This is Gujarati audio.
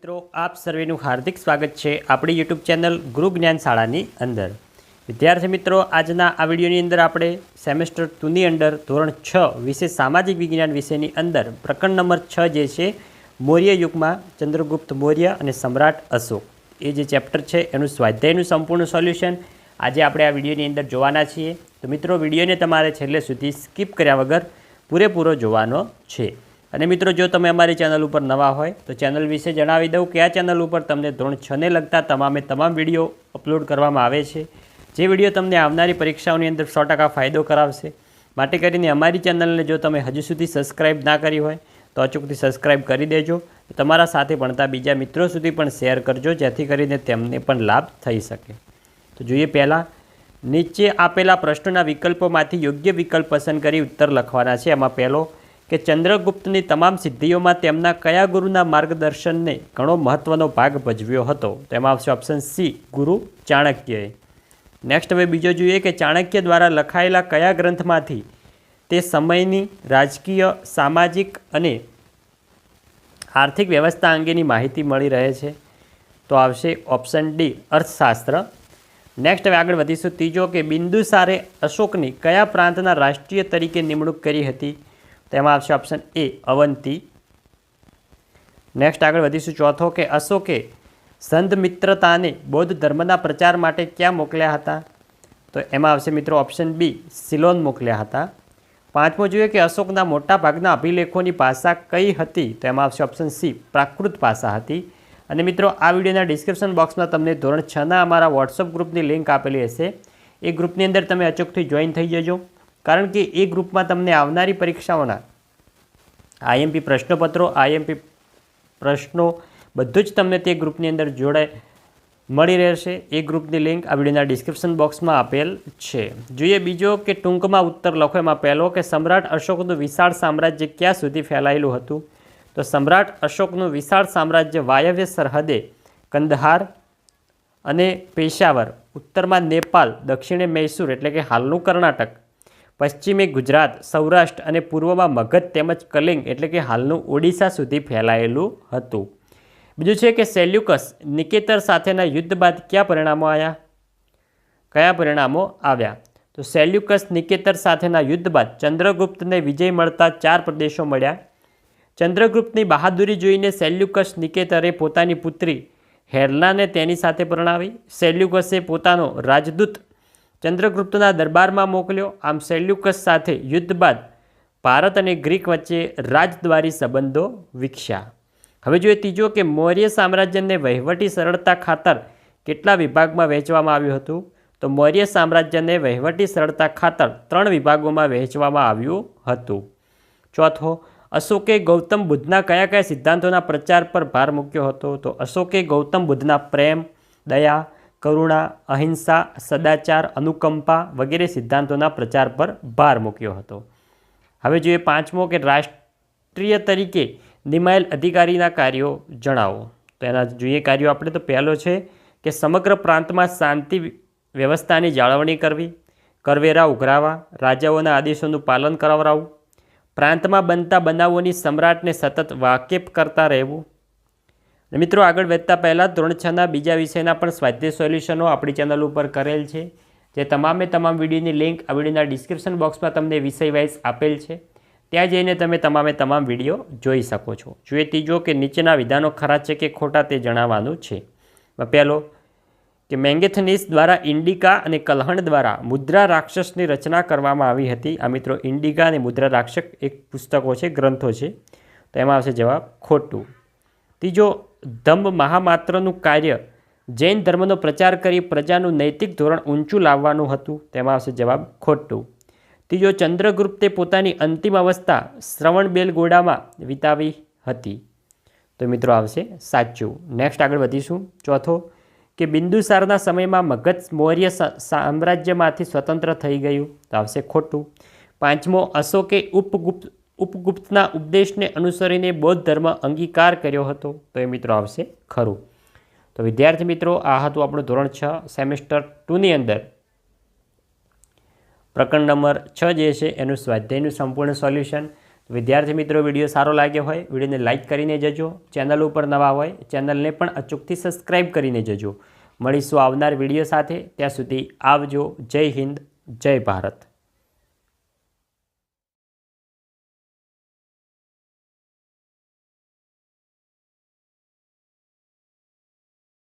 મિત્રો, આપ સર્વેનું હાર્દિક સ્વાગત છે આપણી યુટ્યુબ ચેનલ ગુરુ જ્ઞાન શાળાની અંદર. વિદ્યાર્થી મિત્રો, આજના આ વિડીયોની અંદર આપણે સેમેસ્ટર ટુની અંદર ધોરણ છ વિશે સામાજિક વિજ્ઞાન વિષયની અંદર પ્રકરણ નંબર છ જે છે, મૌર્ય યુગમાં ચંદ્રગુપ્ત મૌર્ય અને સમ્રાટ અશોક. એ જે ચેપ્ટર છે, એનું સ્વાધ્યાયનું સંપૂર્ણ સોલ્યુશન આજે આપણે આ વિડીયોની અંદર જોવાના છીએ. તો મિત્રો, વિડીયોને તમારે છેલ્લે સુધી સ્કીપ કર્યા વગર પૂરેપૂરો જોવાનો છે. અને મિત્રો, જો તમે અમારી ચેનલ ઉપર નવા હોય, તો ચેનલ વિશે જણાવી દઉં કે આ ચેનલ ઉપર તમને ધોરણ છને લગતા તમામે તમામ વીડિયો અપલોડ કરવામાં આવે છે. જે વીડિયો તમને આવનારી પરીક્ષાઓની અંદર સો ફાયદો કરાવશે. માટે કરીને અમારી ચેનલને જો તમે હજુ સુધી સબસ્ક્રાઇબ ના કરી હોય, તો અચૂકથી સબસ્ક્રાઇબ કરી દેજો. તમારા સાથે ભણતા બીજા મિત્રો સુધી પણ શેર કરજો, જેથી કરીને તેમને પણ લાભ થઈ શકે. તો જોઈએ પહેલાં, નીચે આપેલા પ્રશ્નોના વિકલ્પોમાંથી યોગ્ય વિકલ્પ પસંદ કરી ઉત્તર લખવાના છે. એમાં પહેલો કે ચંદ્રગુપ્તની તમામ સિદ્ધિઓમાં તેમના કયા ગુરુના માર્ગદર્શનને ઘણો મહત્ત્વનો ભાગ ભજવ્યો હતો? તેમાં આવશે ઓપ્શન સી ગુરુ ચાણક્યએ નેક્સ્ટ હવે બીજો જોઈએ કે ચાણક્ય દ્વારા લખાયેલા કયા ગ્રંથમાંથી તે સમયની રાજકીય, સામાજિક અને આર્થિક વ્યવસ્થા અંગેની માહિતી મળી રહે છે. તો આવશે ઓપ્શન ડી અર્થશાસ્ત્ર. નેક્સ્ટ હવે આગળ વધીશું. ત્રીજો કે બિંદુસારે અશોકની કયા પ્રાંતના રાષ્ટ્રીય તરીકે નિમણૂક કરી હતી? તેમાં આવશે ઓપ્શન એ અવંતી. નેક્સ્ટ આગળ વધીશું ચોથો કે અશોકે સંત મિત્રતાને બૌદ્ધ ધર્મના પ્રચાર માટે ક્યાં મોકલ્યા હતા? તો એમાં આવશે મિત્રો ઓપ્શન બી સિલોન મોકલ્યા હતા. પાંચમો જોઈએ કે અશોકના મોટા ભાગના અભિલેખોની ભાષા કઈ હતી? તો એમાં આવશે ઓપ્શન સી પ્રાકૃત ભાષા હતી. અને મિત્રો આ વિડીયોના ડિસ્ક્રિપ્શન બોક્સમાં તમને ધોરણ છના અમારા વોટ્સઅપ ગ્રુપની લિંક આપેલી હશે. એ ગ્રુપની અંદર તમે અચૂકથી જોઈન થઈ જજો. કારણ કે એ ગ્રુપમાં તમને આવનારી પરીક્ષાઓના આઈએમપી પ્રશ્નપત્રો, આઈએમપી પ્રશ્નો બધું જ તમને તે ગ્રુપની અંદર જોડે મળી રહેશે. એ ગ્રુપની લિંક આ વિડીયોના ડિસ્ક્રિપ્શન બોક્સમાં આપેલ છે. જોઈએ બીજો કે ટૂંકમાં ઉત્તર લખો. એમાં પહેલો કે સમ્રાટ અશોકનું વિશાળ સામ્રાજ્ય ક્યાં સુધી ફેલાયેલું હતું? તો સમ્રાટ અશોકનું વિશાળ સામ્રાજ્ય વાયવ્ય સરહદે કંદહાર અને પેશાવર, ઉત્તરમાં નેપાલ દક્ષિણે મૈસૂર એટલે કે હાલનું કર્ણાટક પશ્ચિમે ગુજરાત, સૌરાષ્ટ્ર અને પૂર્વમાં મગધ તેમજ કલિંગ એટલે કે હાલનું ઓડિશા સુધી ફેલાયેલું હતું. બીજું છે કે સેલ્યુકસ નિકેતર સાથેના યુદ્ધ બાદ કયા પરિણામો આવ્યા? કયા પરિણામો આવ્યા? તો સેલ્યુકસ નિકેતર સાથેના યુદ્ધ બાદ ચંદ્રગુપ્તને વિજય મળતા ચાર પ્રદેશો મળ્યા. ચંદ્રગુપ્તની બહાદુરી જોઈને સેલ્યુકસ નિકેતરે પોતાની પુત્રી હેરલાને તેની સાથે પરણાવી. સેલ્યુકસે પોતાનો રાજદૂત ચંદ્રગુપ્તના દરબારમાં મોકલ્યો. આમ સેલ્યુકસ સાથે યુદ્ધ બાદ ભારત અને ગ્રીક વચ્ચે રાજદ્વારી સંબંધો વિકસ્યા. હવે જોઈએ ત્રીજો કે મૌર્ય સામ્રાજ્યને વહીવટી સરળતા ખાતર કેટલા વિભાગમાં વહેંચવામાં આવ્યું હતું? તો મૌર્ય સામ્રાજ્યને વહીવટી સરળતા ખાતર ત્રણ વિભાગોમાં વહેંચવામાં આવ્યું હતું. ચોથો, અશોકે ગૌતમ બુદ્ધના કયા કયા સિદ્ધાંતોના પ્રચાર પર ભાર મૂક્યો હતો? તો અશોકે ગૌતમ બુદ્ધના પ્રેમ, દયા કરુણા, અહિંસા, સદાચાર, અનુકંપા વગેરે સિદ્ધાંતોના પ્રચાર પર ભાર મૂક્યો હતો. હવે જોઈએ પાંચમો કે રાષ્ટ્રીય તરીકે નિમાયેલ અધિકારીના કાર્યો જણાવો. તો એના જોઈએ કાર્યો આપણે તો પહેલો છે કે સમગ્ર પ્રાંતમાં શાંતિ વ્યવસ્થાની જાળવણી કરવી, કરવેરા ઉઘરાવા, રાજાઓના આદેશોનું પાલન કરાવરાવવું પ્રાંતમાં બનતા બનાવોની સમ્રાટને સતત વાકેફ કરતા રહેવું મિત્રો આગળ વધતા પહેલાં ધોરણ છના બીજા વિષયના પણ સ્વાધ્યાય સોલ્યુશનો આપણી ચેનલ ઉપર કરેલ છે, જે તમામે તમામ વિડીયોની લિંક આ વિડીયોના ડિસ્ક્રિપ્શન બોક્સમાં તમને વિષય વાઇઝ આપેલ છે. ત્યાં જઈને તમે તમામે તમામ વીડિયો જોઈ શકો છો. જોઈએ ત્રીજો કે નીચેના વિધાનો ખરા છે કે ખોટા તે જણાવવાનું છે. પહેલો, કે મેંગેથનીસ દ્વારા ઇન્ડિકા અને કલહણ દ્વારા મુદ્રા રાક્ષસની રચના કરવામાં આવી હતી. આ મિત્રો ઇન્ડિકા અને મુદ્રા રાક્ષસ એક પુસ્તકો છે, ગ્રંથો છે. તો એમાં આવશે જવાબ ખોટું. ત્રીજો ધમ્મ મહામાત્રનું કાર્ય. જૈન ધર્મનો પ્રચાર કરી પ્રજાનું નૈતિક ધોરણ ઊંચું લાવવાનું હતું. તેમાં આવશે જવાબ ખોટું. ત્રીજો, ચંદ્રગુપ્તે પોતાની અંતિમ અવસ્થા શ્રવણબેલગોડામાં વિતાવી હતી. તો મિત્રો આવશે સાચું. નેક્સ્ટ આગળ વધીશું. ચોથો, કે બિંદુસારના સમયમાં મગધ મૌર્ય સામ્રાજ્યમાંથી સ્વતંત્ર થઈ ગયું. તો આવશે ખોટું. પાંચમો, અશોકે ઉપગુપ્ત ઉપગુપ્તના ઉપદેશને અનુસરીને બૌદ્ધ ધર્મ અંગીકાર કર્યો હતો. તો એ મિત્રો આવશે ખરું. તો વિદ્યાર્થી મિત્રો, આ હતું આપણું ધોરણ છ, સેમેસ્ટર ટુની અંદર. પ્રકરણ નંબર છ જે છે, એનું સ્વાધ્યાયનું સંપૂર્ણ સોલ્યુશન. વિદ્યાર્થી મિત્રો, વીડિયો સારો લાગ્યો હોય, વિડીયોને લાઇક કરીને જજો. ચેનલ ઉપર નવા હોય, ચેનલને પણ અચૂકથી સબસ્ક્રાઈબ કરીને જજો. મળીશું આવનાર વીડિયો સાથે. ત્યાં સુધી આવજો. જય હિન્દ, જય ભારત.